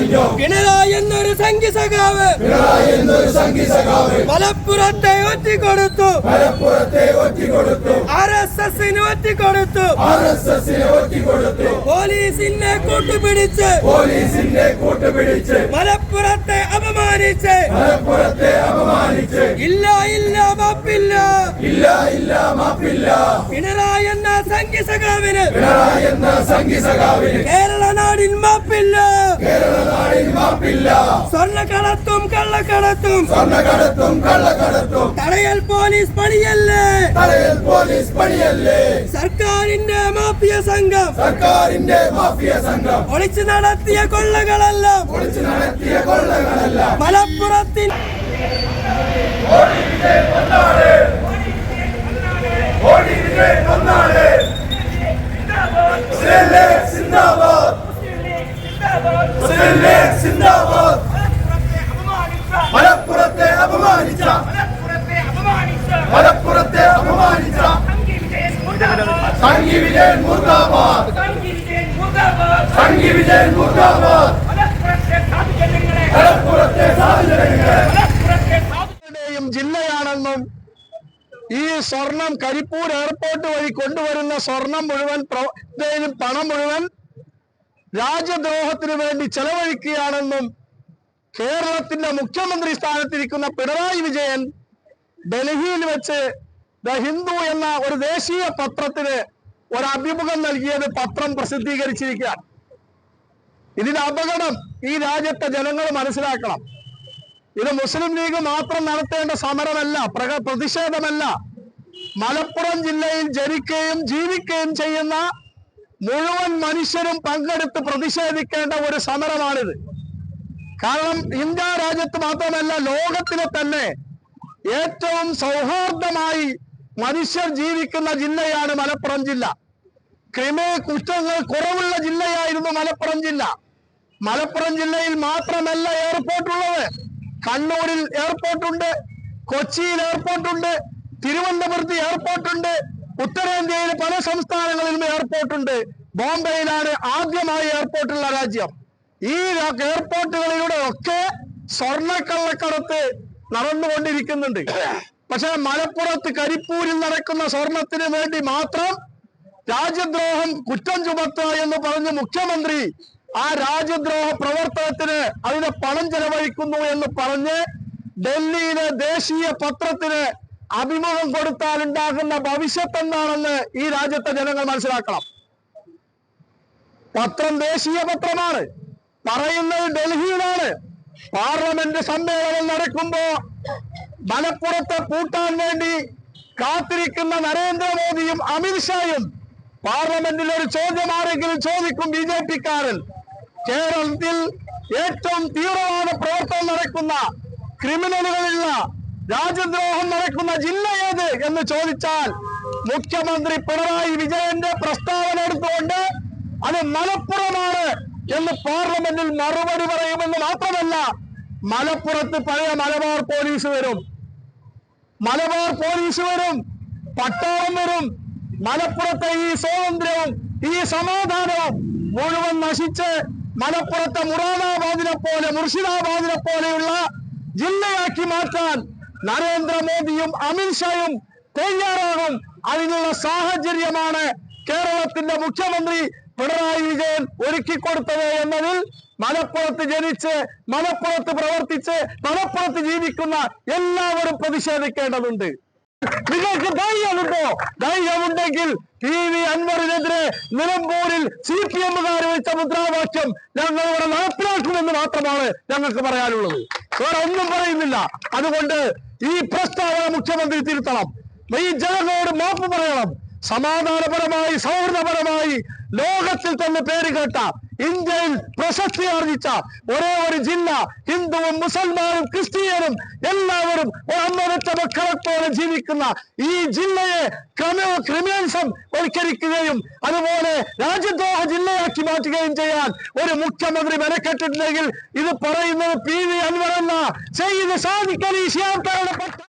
പിണറായി എന്നൊരു സംഘി സഖാവ് മലപ്പുറത്തെ ഒറ്റിക്കൊടുത്തു. ആർ എസ് എസിന് ഒറ്റിക്കൊടുത്തു. പോലീസിനെ കൂട്ടുപിടിച്ച്. പോലീസിനെ കൂട്ടുപിടിച്ച്. മലപ്പുറത്തെ അപമാനിച്ച്. മലപ്പുറത്തെ അപമാനിച്ച്. ഇല്ല ഇല്ല മാപ്പില്ല. ഇല്ല ഇല്ല മാപ്പില്ല. പിണറായി എന്ന സംഘി സഖാവിന് പിണറായി എന്ന സംഘി സഖാവിന് കേരള നാടിൻ മാപ്പില്ല. സ്വർണക്കടത്തും കള്ളക്കടത്തും. സ്വർണക്കടത്തും കള്ളക്കടത്തും തടയൽ പോലീസ് പണിയല്ലേ? തടയൽ പോലീസ് പണിയല്ലേ സർക്കാരിന്റെ മാഫിയ സംഘം. സർക്കാരിന്റെ മാഫിയ സംഘം ഒളിച്ചു നടത്തിയ കൊള്ളകളെല്ലാം. ഒളിച്ചു നടത്തിയ അപമാനിച്ച. മലപ്പുറത്തെ അപമാനിച്ച. സംഗി വിജയൻ മുർദാബാദ്. സംഗി വിജയൻ മുർദാബാദ്. മലപ്പുറത്തെ സാഹചര്യങ്ങളെയും ജില്ലയാണെന്നും ഈ സ്വർണം കരിപ്പൂർ എയർപോർട്ട് വഴി കൊണ്ടുവരുന്ന സ്വർണം മുഴുവൻ പണം മുഴുവൻ രാജ്യദ്രോഹത്തിന് വേണ്ടി ചെലവഴിക്കുകയാണെന്നും കേരളത്തിന്റെ മുഖ്യമന്ത്രി സ്ഥാനത്തിരിക്കുന്ന പിണറായി വിജയൻ ഡൽഹിയിൽ വെച്ച് ദ ഹിന്ദു എന്ന ഒരു ദേശീയ പത്രത്തിന് ഒരു അഭിമുഖം നൽകിയത് പത്രം പ്രസിദ്ധീകരിച്ചിരിക്കുകയാണ്. ഇതിന്റെ അപകടം ഈ രാജ്യത്തെ ജനങ്ങൾ മനസ്സിലാക്കണം. ഇത് മുസ്ലിം ലീഗ് മാത്രം നടത്തേണ്ട സമരമല്ല പ്രക പ്രതിഷേധമല്ല. മലപ്പുറം ജില്ലയിൽ ജനിക്കുകയും ജീവിക്കുകയും ചെയ്യുന്ന മുഴുവൻ മനുഷ്യരും പങ്കെടുത്ത് പ്രതിഷേധിക്കേണ്ട ഒരു സമരമാണിത്. കാരണം ഇന്ത്യ രാജ്യത്ത് മാത്രമല്ല ലോകത്തിലെ തന്നെ ഏറ്റവും സൗഹാർദ്ദമായി മനുഷ്യർ ജീവിക്കുന്ന ജില്ലയാണ് മലപ്പുറം ജില്ല. ക്രിമി കുറ്റങ്ങൾ കുറവുള്ള ജില്ലയായിരുന്നു മലപ്പുറം ജില്ല. മലപ്പുറം ജില്ലയിൽ മാത്രമല്ല എയർപോർട്ട് ഉള്ളത് കണ്ണൂരിൽ എയർപോർട്ടുണ്ട് കൊച്ചിയിൽ എയർപോർട്ടുണ്ട് തിരുവനന്തപുരത്ത് എയർപോർട്ടുണ്ട് ഉത്തരേന്ത്യയിൽ പല സംസ്ഥാനങ്ങളിലും എയർപോർട്ടുണ്ട്. ബോംബെയിലാണ് ആദ്യമായി എയർപോർട്ടുള്ള രാജ്യം. ഈ എയർപോർട്ടുകളിലൂടെ ഒക്കെ സ്വർണക്കള്ളക്കടത്ത് നടന്നുകൊണ്ടിരിക്കുന്നുണ്ട്. പക്ഷെ മലപ്പുറത്ത് കരിപ്പൂരിൽ നടക്കുന്ന സ്വർണത്തിന് വേണ്ടി മാത്രം രാജ്യദ്രോഹം കുറ്റം ചുമത്തുക എന്ന് പറഞ്ഞ് മുഖ്യമന്ത്രി ആ രാജ്യദ്രോഹ പ്രവർത്തനത്തിന് അതിനെ പണം ചെലവഴിക്കുന്നു എന്ന് പറഞ്ഞ് ഡൽഹിയിലെ ദേശീയ പത്രത്തിന് അഭിമുഖം കൊടുത്താൽ ഉണ്ടാകുന്ന ഭവിഷ്യത്ത് എന്താണെന്ന് ഈ രാജ്യത്തെ ജനങ്ങൾ മനസ്സിലാക്കണം. പത്രം ദേശീയ പത്രമാണ്. പറയുന്നത് ഡൽഹിയിലാണ്. പാർലമെന്റ് സമ്മേളനം നടക്കുമ്പോ മലപ്പുറത്തെ പൂട്ടാൻ വേണ്ടി കാത്തിരിക്കുന്ന നരേന്ദ്രമോദിയും അമിത്ഷായും പാർലമെന്റിൽ ഒരു ചോദ്യം ആരെങ്കിലും ചോദിക്കും ബി ജെ പിക്കാരൻ. കേരളത്തിൽ ഏറ്റവും തീവ്രവാദ പ്രവർത്തനം നടക്കുന്ന ക്രിമിനലുകളില്ല രാജ്യദ്രോഹം നടക്കുന്ന ജില്ല ഏത് എന്ന് ചോദിച്ചാൽ മുഖ്യമന്ത്രി പിണറായി വിജയന്റെ പ്രസ്താവന എടുത്തുകൊണ്ട് അത് മലപ്പുറമാണ് എന്ന് പാർലമെന്റിൽ മറുപടി പറയുമെന്ന് മാത്രമല്ല മലപ്പുറത്ത് പഴയ മലബാർ പോലീസ് വരും. മലബാർ പോലീസ് വരും പട്ടാളം വരും മലപ്പുറത്തെ ഈ സ്വാതന്ത്ര്യവും ഈ സമാധാനവും മുഴുവൻ നശിച്ച് മലപ്പുറത്തെ മുറാദാബാദിനെ പോലെ മുർഷിദാബാദിനെ പോലെയുള്ള ജില്ലയാക്കി മാറ്റാൻ നരേന്ദ്രമോദിയും അമിത്ഷായും തയ്യാറാകും. അതിനുള്ള സാഹചര്യമാണ് കേരളത്തിന്റെ മുഖ്യമന്ത്രി പിണറായി വിജയൻ ഒരുക്കിക്കൊടുത്തത് എന്നതിൽ മലപ്പുറത്ത് ജനിച്ച് മലപ്പുറത്ത് പ്രവർത്തിച്ച് മലപ്പുറത്ത് ജീവിക്കുന്ന എല്ലാവരും പ്രതിഷേധിക്കേണ്ടതുണ്ട്. നിങ്ങൾക്ക് ധൈര്യമുണ്ടോ? ധൈര്യമുണ്ടെങ്കിൽ ടി വി അൻവറിനെതിരെ നിലമ്പൂരിൽ സി പി എമ്മുകാർ വെച്ച മുദ്രാവാക്യം ഞങ്ങൾ ഇവിടെ നടപ്പിലാക്കുമെന്ന് മാത്രമാണ് ഞങ്ങൾക്ക് പറയാനുള്ളത്. വേറെ ഒന്നും പറയുന്നില്ല. അതുകൊണ്ട് ഈ പ്രസ്താവന മുഖ്യമന്ത്രി തിരുത്തണം. ഈ ജനങ്ങളോട് മാപ്പ് പറയണം. സമാധാനപരമായി സൗഹൃദപരമായി ലോകത്തിൽ തന്നെ പേര് കേട്ട ഇന്ത്യയിൽ പ്രശസ്തി ആർജിച്ച ഒരേ ഒരു ജില്ല ഹിന്ദുവും മുസൽമാനും ക്രിസ്ത്യനും എല്ലാവരും ഒന്നൊരൊറ്റ മക്കളെ പോലെ ജീവിക്കുന്ന ഈ ജില്ലയെ ക്രമ ക്രിമിനൽസം വൽക്കരിക്കുകയും അതുപോലെ രാജ്യദ്രോഹ ജില്ലയാക്കി മാറ്റുകയും ചെയ്യാൻ ഒരു മുഖ്യമന്ത്രി മെനക്കെട്ടിട്ടില്ലെങ്കിൽ ഇത് പറയുന്നത് പി വി അൻവർ എന്ന ചെയ്ത് സാധിക്കലി ശ്യാം